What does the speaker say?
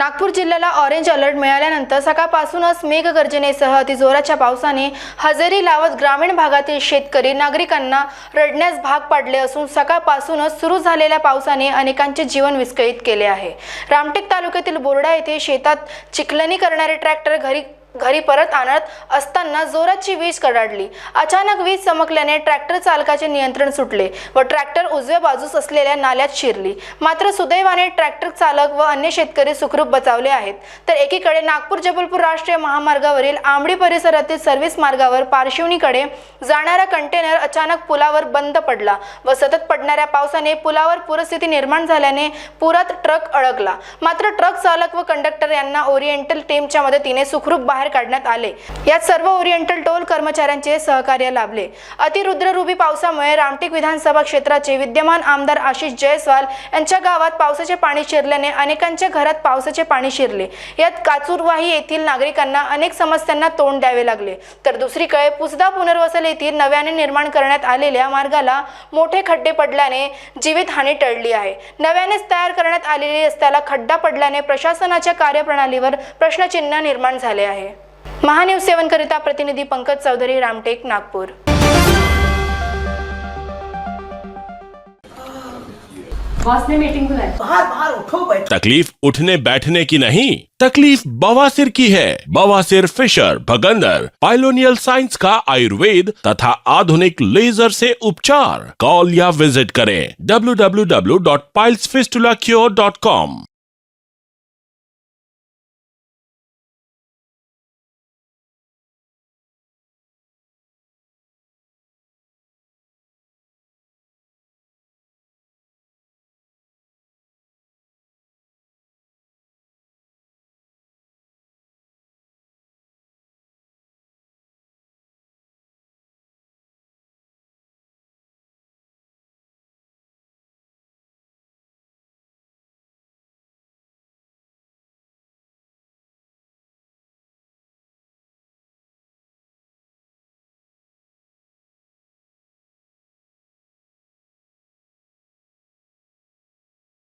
नागपूर जिल्ह्याला orange alert मिळाल्यानंतर सकाळपासूनच मेघगर्जनेसह अतिजोराच्या पावसाने हजेरी लावत ग्रामीण भागातील शेतकरी नागरिकांना रडण्यास भाग पाडले असून सकाळपासूनच सुरू झालेल्या पावसाने अनेकांचे जीवन विस्कळीत केले आहे. रामटेक तालुक्यातील बोर्डा येथे शेतात चिखलणी करणारे ट्रॅक्टर घरी घरी परत आणत असताना जोराची वीज कडाडली. अचानक वीज चमकल्याने ट्रॅक्टर चालकाचे नियंत्रण सुटले व ट्रॅक्टर उजव्या बाजूस असलेल्या नाल्यात शिरली. मात्र सुदैवाने ट्रॅक्टर चालक व अन्य शेतकरी सुखरूप बचावले आहेत. तर एकीकडे नागपूर जबलपूर राष्ट्रीय महामार्गावरील आंबडी परिसरातील सर्व्हिस मार्गावर पार्शिवनीकडे जाणारा कंटेनर अचानक पुलावर बंद पडला व सतत पडणाऱ्या पावसाने पुलावर पूरस्थिती निर्माण झाल्याने पुरात ट्रक अडकला. मात्र ट्रक चालक व कंडक्टर यांना ओरिएंटल टीमच्या मदतीने सुखरूप बाहेर बाहेर काढण्यात आले. यात सर्व ओरिएंटल टोल कर्मचाऱ्यांचे सहकार्य लाभले. अतिरुद्ररूपी पावसामुळे रामटेक विधानसभा क्षेत्राचे विद्यमान आमदार आशिष जयस्वाल यांच्या गावात पावसाचे पाणी शिरल्याने अनेकांच्या घरात पावसाचे पाणी शिरले. यात काचूरवाही येथील नागरिकांना अनेक समस्यांना तोंड द्यावे लागले. तर दुसरीकडे पुसदा पुनर्वसन येथील नव्याने निर्माण करण्यात आलेल्या मार्गाला मोठे खड्डे पडल्याने जीवितहानी टळली आहे. नव्यानेच तयार करण्यात आलेली रस्त्याला खड्डा पडल्याने प्रशासनाच्या कार्यप्रणालीवर प्रश्नचिन्ह निर्माण झाले आहे. महान्यूज सेवन करिता प्रतिनिधी पंकज चौधरी रामटेक नागपूर. बॉस ने मीटिंग बुलाई. बाहर बाहर उठो बैठो। तकलीफ़ उठने बैठने की नहीं तकलीफ़ बवासीर की है। बवासीर फिशर भगंदर पाइलोनियल साइंस का आयुर्वेद तथा आधुनिक लेजर से उपचार। कॉल या विज़िट करें www.pilesfistulacure.com